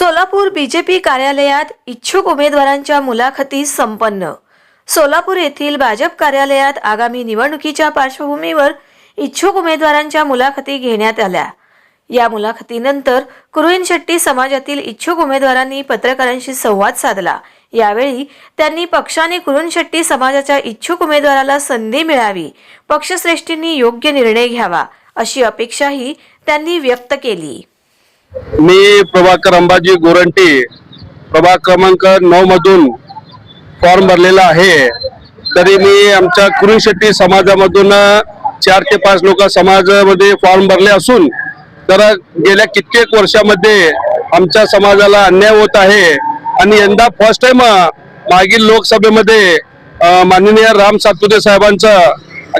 Solapur BJP कार्यालयात इच्छुक उमेदवारांच्या मुलाखती संपन्न. सोलापूर येथील भाजप कार्यालयात आगामी निवडणुकीच्या पार्श्वभूमीवर इच्छुक उमेदवारांच्या मुलाखती घेण्यात आल्या. या मुलाखतीनंतर कुरुईन शेट्टी समाजातील इच्छुक उमेदवारांनी पत्रकारांशी संवाद साधला. यावेळी त्यांनी पक्षाने कुरुन शेट्टी समाजाच्या इच्छुक उमेदवाराला संधी मिळावी पक्षश्रेष्ठींनी योग्य निर्णय घ्यावा अशी अपेक्षाही त्यांनी व्यक्त केली. मी प्रभाकर अंबाजी गोरंटी प्रभाग क्रमांक नऊ मधून फॉर्म भरलेला आहे. तरी मी आमच्या कुरुशेट्टी समाजामधून चार ते पाच लोक समाजामध्ये फॉर्म भरले असून तर गेल्या कित्येक वर्षामध्ये आमच्या समाजाला अन्याय होत आहे. आणि यंदा फर्स्ट टाइम मागील लोकसभेमध्ये माननीय राम सातपुते साहेबांचा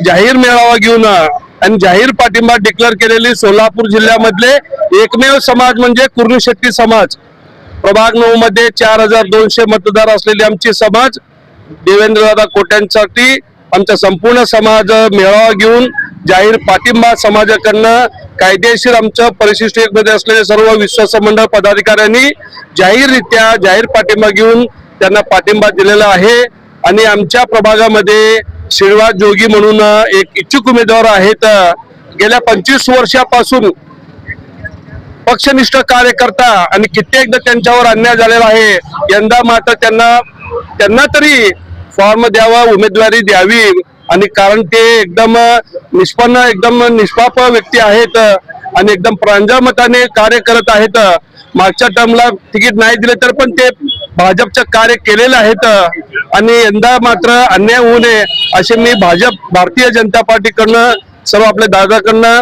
जाहीर मेळावा घेऊन आणि जाहीर पाठिंबा डिक्लेअर केलेली सोलापूर जिल्ह्यामधले एकमेव समाज म्हणजे कुर्णी शेट्टी समाज. प्रभाग नऊ मध्ये चार हजार दोनशे मतदार असलेली आमची समाज देवेंद्रदादा कोट्यांसाठी आमचा संपूर्ण समाज मेळावा घेऊन जाहीर पाठिंबा समाजाकडनं कायदेशीर आमचं परिशिष्ट एक मध्ये असलेले सर्व विश्वास मंडळ पदाधिकाऱ्यांनी जाहीररित्या जाहीर पाठिंबा घेऊन त्यांना पाठिंबा दिलेला आहे. आणि आमच्या प्रभागामध्ये श्रीनिवास जोगी म्हणून एक इच्छुक उमेदवार आहेत गेल्या पंचवीस वर्षापासून पक्षनिष्ठ कार्यकर्ता आणि कित्येकदा त्यांच्यावर अन्याय झालेला आहे. यंदा मात्र त्यांना त्यांना तरी फॉर्म द्यावा उमेदवारी द्यावी आणि कारण ते एकदम निष्पन्न एकदम निष्पाप व्यक्ती आहेत आणि एकदम प्रांजळ मताने कार्य करत आहेत. मागच्या टर्मला तिकीट नाही दिले तर पण ते भाजपचं कार्य केलेलं आहेत आणि यंदा मात्र अन्याय होऊ नये असे मी भाजप भारतीय जनता पार्टीकडनं सर्व आपल्या दादाकडनं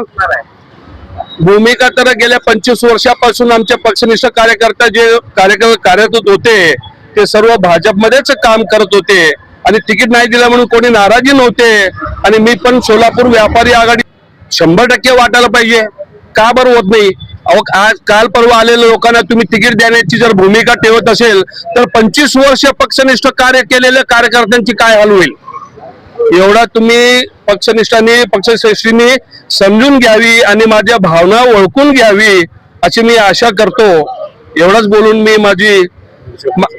भूमिका तर गेल्या पंचवीस वर्षापासून आमचे पक्षनिष्ठ कार्यकर्ता जे कार्यक्रम कार्यरत होते ते सर्व भाजपमध्येच काम करत होते. आणि तिकीट नाही दिलं म्हणून कोणी नाराजी नव्हते. आणि मी पण सोलापूर व्यापारी आघाडी शंभर टक्के वाटायला पाहिजे. का बरं होत नाही? अहो आज काल परवा आलेल्या लोकांना तुम्ही तिकीट देण्याची जर भूमिका ठेवत असेल तर पंचवीस वर्ष पक्षनिष्ठ कार्य केलेल्या कार्यकर्त्यांची काय हाल होईल? एवढा तुम्ही पक्षनिष्ठांनी पक्षश्रेष्ठींनी समजून घ्यावी आणि माझ्या भावना ओळखून घ्यावी अशी मी आशा करतो. एवढंच बोलून मी माझी मा-